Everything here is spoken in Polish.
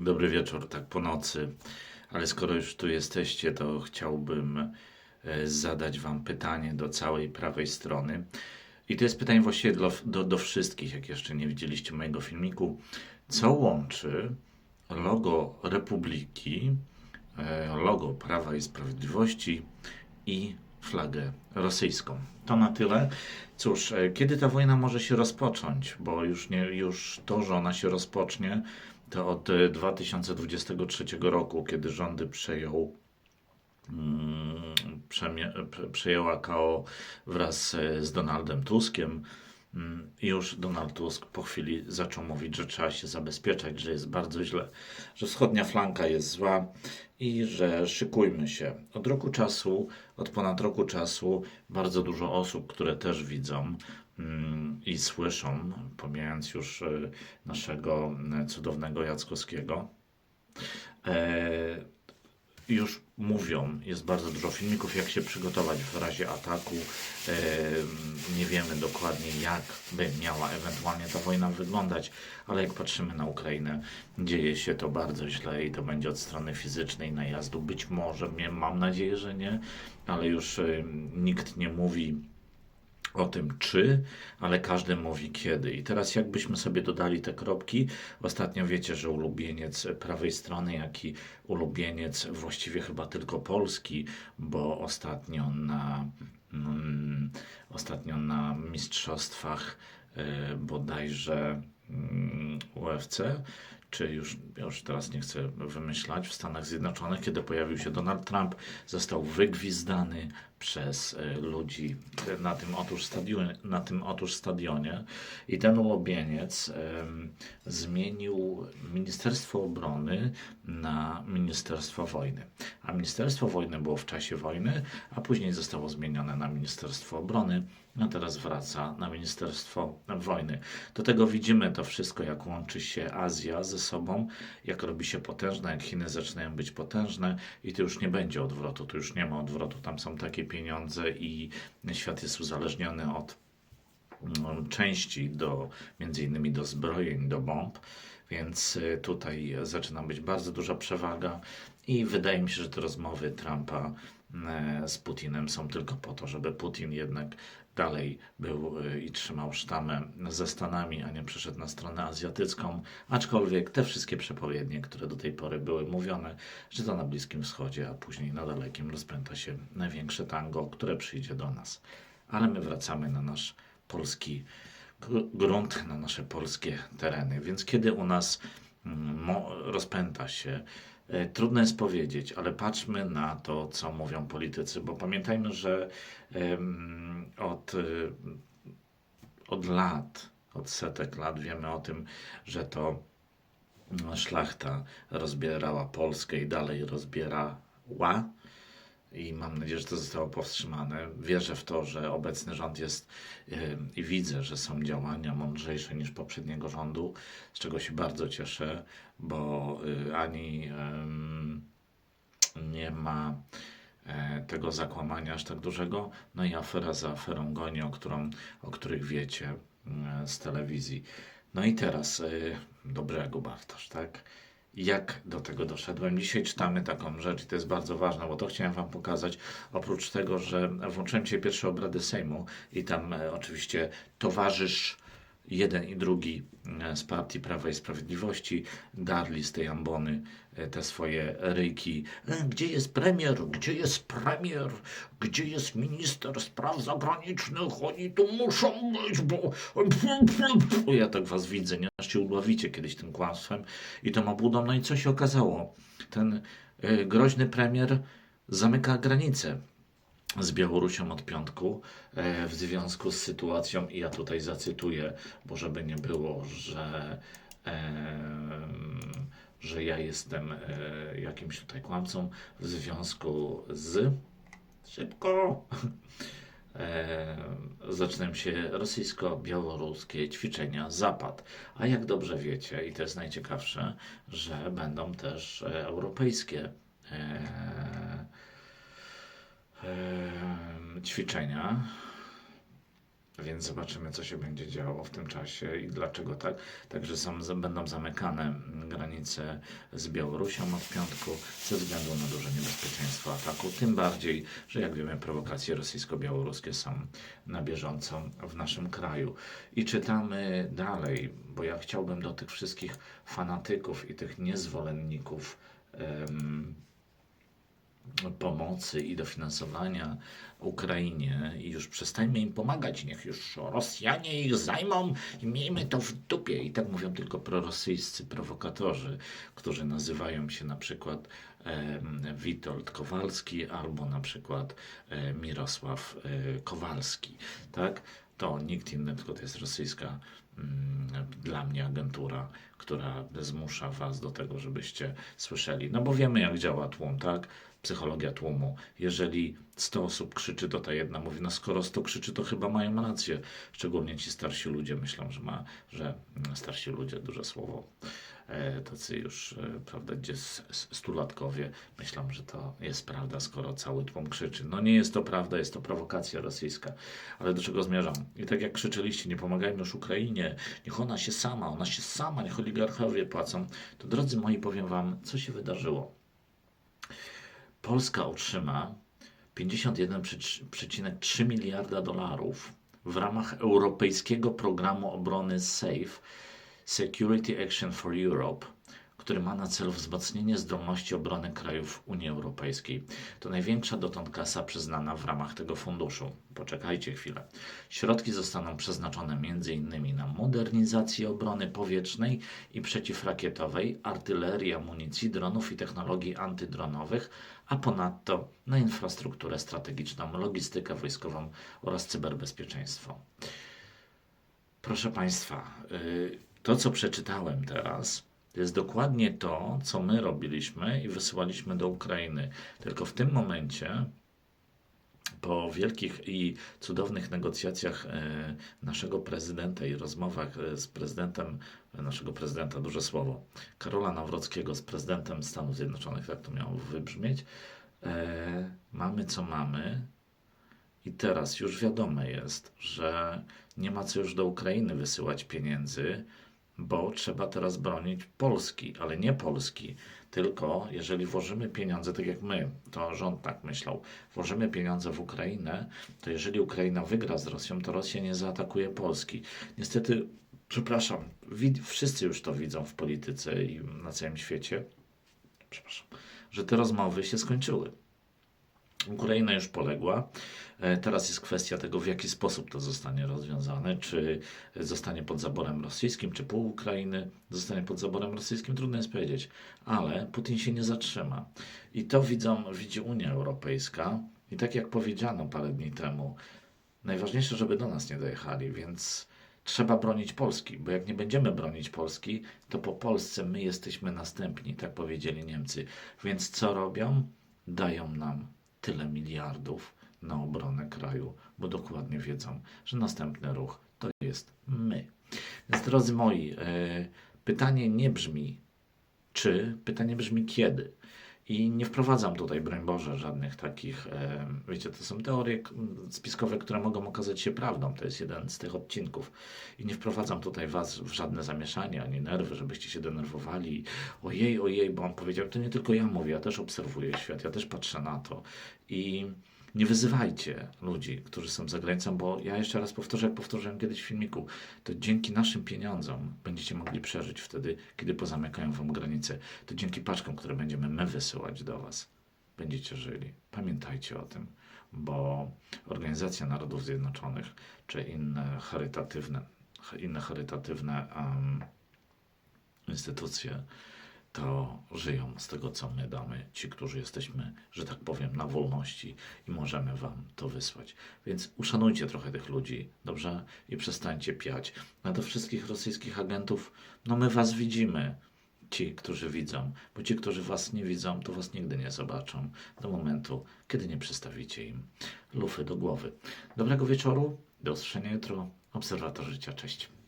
Dobry wieczór, tak po nocy. Ale skoro już tu jesteście, to chciałbym e, zadać Wam pytanie do całej prawej strony. I to jest pytanie właściwie do, do, do wszystkich, jak jeszcze nie widzieliście mojego filmiku. Co łączy logo Republiki, e, logo Prawa i Sprawiedliwości i flagę rosyjską? To na tyle. Cóż, e, kiedy ta wojna może się rozpocząć? Bo już, nie, już to, że ona się rozpocznie, to od e, 2023 roku, kiedy rządy przejął mm, przejęła KO wraz e, z Donaldem Tuskiem. Mm, Już Donald Tusk po chwili zaczął mówić, że trzeba się zabezpieczać, że jest bardzo źle, że wschodnia flanka jest zła i że szykujmy się. Od roku czasu, od ponad roku czasu, bardzo dużo osób, które też widzą mm, i słyszą, pomijając już e, naszego e, cudownego Jackowskiego, e, już mówią, jest bardzo dużo filmików, jak się przygotować w razie ataku. Nie wiemy dokładnie, jak by miała ewentualnie ta wojna wyglądać, ale jak patrzymy na Ukrainę, dzieje się to bardzo źle i to będzie od strony fizycznej najazdu. Być może, mam nadzieję, że nie, ale już nikt nie mówi o tym czy, ale każdy mówi kiedy. I teraz jakbyśmy sobie dodali te kropki, ostatnio wiecie, że ulubieniec prawej strony, jak i ulubieniec właściwie chyba tylko polski, bo ostatnio na, mm, ostatnio na mistrzostwach e, bodajże mm, UFC, czy już, już teraz nie chcę wymyślać, w Stanach Zjednoczonych, kiedy pojawił się Donald Trump, został wygwizdany przez e, ludzi na tym otóż stadionie, na tym otóż stadionie i ten ulubieniec em, zmienił Ministerstwo Obrony na Ministerstwo Wojny. A Ministerstwo Wojny było w czasie wojny, a później zostało zmienione na Ministerstwo Obrony, a teraz wraca na Ministerstwo Wojny. Do tego widzimy to wszystko, jak łączy się Azja ze sobą, jak robi się potężne, jak Chiny zaczynają być potężne i to już nie będzie odwrotu, tu już nie ma odwrotu, tam są takie pieniądze i świat jest uzależniony od mm, części do, między innymi do zbrojeń, do bomb, więc y, tutaj zaczyna być bardzo duża przewaga i wydaje mi się, że te rozmowy Trumpa e, z Putinem są tylko po to, żeby Putin jednak dalej był y, i trzymał sztamę ze Stanami, a nie przeszedł na stronę azjatycką. Aczkolwiek te wszystkie przepowiednie, które do tej pory były mówione, że to na Bliskim Wschodzie, a później na Dalekim rozpęta się największe tango, które przyjdzie do nas. Ale my wracamy na nasz polski gr- grunt, na nasze polskie tereny. Więc kiedy u nas mm, rozpęta się, e, trudno jest powiedzieć, ale patrzmy na to, co mówią politycy, bo pamiętajmy, że od, y, od lat, od setek lat wiemy o tym, że to no, szlachta rozbierała Polskę i dalej rozbierała. I mam nadzieję, że to zostało powstrzymane. Wierzę w to, że obecny rząd jest y, i widzę, że są działania mądrzejsze niż poprzedniego rządu, z czego się bardzo cieszę, bo y, ani em, nie ma e, tego zakłamania aż tak dużego. No i afera za aferą goni, o, którą, o których wiecie e, z telewizji. No i teraz e, do brzegu Bartosz, tak? Jak do tego doszedłem? Dzisiaj czytamy taką rzecz i to jest bardzo ważne, bo to chciałem Wam pokazać. Oprócz tego, że włączyłem dzisiaj pierwsze obrady Sejmu i tam e, oczywiście towarzysz jeden i drugi e, z partii Prawa i Sprawiedliwości darli z tej ambony e, te swoje ryjki. E, Gdzie jest premier? Gdzie jest premier? Gdzie jest minister spraw zagranicznych? Oni tu muszą być, bo... Ja tak was widzę, nie? Aż się udławicie kiedyś tym kłamstwem i tą obłudą. No i co się okazało? Ten groźny premier zamyka granice z Białorusią od piątku e, w związku z sytuacją, i ja tutaj zacytuję, bo żeby nie było, że, że ja jestem e, jakimś tutaj kłamcą, w związku z. Szybko! Zaczynają się rosyjsko-białoruskie ćwiczenia Zapad. A jak dobrze wiecie, i to jest najciekawsze, że będą też e, europejskie ćwiczenia Więc zobaczymy, co się będzie działo w tym czasie i dlaczego tak. Także są, będą zamykane mm, granice z Białorusią od piątku ze względu na duże niebezpieczeństwo ataku. Tym bardziej, że jak wiemy, prowokacje rosyjsko-białoruskie są na bieżąco w naszym kraju. I czytamy dalej, bo ja chciałbym do tych wszystkich fanatyków i tych niezwolenników. Pomocy i dofinansowania Ukrainie i już przestańmy im pomagać, niech już Rosjanie ich zajmą i miejmy to w dupie. I tak mówią tylko prorosyjscy prowokatorzy, którzy nazywają się na przykład em, Witold Kowalski albo na przykład e, Mirosław e, Kowalski. Tak? To nikt inny, tylko to jest rosyjska mm, dla mnie agentura, która zmusza was do tego, żebyście słyszeli. No bo wiemy, jak działa tłum, tak? Psychologia tłumu. Jeżeli 100 osób krzyczy, to ta jedna mówi, no skoro 100 krzyczy, to chyba mają rację. Szczególnie ci starsi ludzie myślą, że ma, że mm, starsi ludzie, duże słowo, e, tacy już, e, prawda, gdzie stulatkowie myślą, że to jest prawda, skoro cały tłum krzyczy. No nie jest to prawda, jest to prowokacja rosyjska. Ale do czego zmierzam? I tak jak krzyczeliście, nie pomagajmy już Ukrainie, niech ona się sama, ona się sama, niech oligarchowie płacą, to drodzy moi, powiem wam, co się wydarzyło. Polska otrzyma 51,3 miliarda dolarów w ramach europejskiego programu obrony SAFE Security Action for Europe, który ma na celu wzmocnienie zdolności obrony krajów Unii Europejskiej. To największa dotąd kasa przyznana w ramach tego funduszu. Poczekajcie chwilę. Środki zostaną przeznaczone m.in. na modernizację obrony powietrznej i przeciwrakietowej, artylerii, amunicji, dronów i technologii antydronowych, a ponadto na infrastrukturę strategiczną, logistykę wojskową oraz cyberbezpieczeństwo. Proszę Państwa, y, to co przeczytałem teraz, to jest dokładnie to, co my robiliśmy i wysyłaliśmy do Ukrainy. Tylko w tym momencie, po wielkich i cudownych negocjacjach e, naszego prezydenta i rozmowach e, z prezydentem, e, naszego prezydenta, duże słowo, Karola Nawrockiego z prezydentem Stanów Zjednoczonych, tak to miało wybrzmieć, mamy co mamy. I teraz już wiadome jest, że nie ma co już do Ukrainy wysyłać pieniędzy, bo trzeba teraz bronić Polski, ale nie Polski, tylko jeżeli włożymy pieniądze, tak jak my, to rząd tak myślał, włożymy pieniądze w Ukrainę, to jeżeli Ukraina wygra z Rosją, to Rosja nie zaatakuje Polski. Niestety, przepraszam, wszyscy już to widzą w polityce i na całym świecie, przepraszam, że te rozmowy się skończyły. Ukraina już poległa. E, Teraz jest kwestia tego, w jaki sposób to zostanie rozwiązane. Czy zostanie pod zaborem rosyjskim, czy pół Ukrainy zostanie pod zaborem rosyjskim, trudno jest powiedzieć. Ale Putin się nie zatrzyma. I to widzą, widzi Unia Europejska. I tak jak powiedziano parę dni temu, najważniejsze, żeby do nas nie dojechali, więc trzeba bronić Polski, bo jak nie będziemy bronić Polski, to po Polsce my jesteśmy następni, tak powiedzieli Niemcy. Więc co robią? Dają nam tyle miliardów na obronę kraju, bo dokładnie wiedzą, że następny ruch to jest my. Więc drodzy moi, e, pytanie nie brzmi czy, pytanie brzmi kiedy. I nie wprowadzam tutaj, broń Boże, żadnych takich, e, wiecie, to są teorie spiskowe, które mogą okazać się prawdą. To jest jeden z tych odcinków. I nie wprowadzam tutaj was w żadne zamieszanie, ani nerwy, żebyście się denerwowali. Ojej, ojej, bo on powiedział, to nie tylko ja mówię, ja też obserwuję świat, ja też patrzę na to. I nie wyzywajcie ludzi, którzy są za granicą, bo ja jeszcze raz powtórzę, jak powtórzyłem kiedyś w filmiku, to dzięki naszym pieniądzom będziecie mogli przeżyć wtedy, kiedy pozamykają wam granice. To dzięki paczkom, które będziemy my wysyłać do was, będziecie żyli. Pamiętajcie o tym, bo Organizacja Narodów Zjednoczonych czy inne charytatywne, inne charytatywne um, instytucje to żyją z tego, co my damy, ci, którzy jesteśmy, że tak powiem, na wolności i możemy wam to wysłać. Więc uszanujcie trochę tych ludzi, dobrze? I przestańcie piać. Na do wszystkich rosyjskich agentów, no my was widzimy, ci, którzy widzą, bo ci, którzy was nie widzą, to was nigdy nie zobaczą do momentu, kiedy nie przystawicie im lufy do głowy. Dobrego wieczoru, do usłyszenia jutro. Obserwator życia, cześć.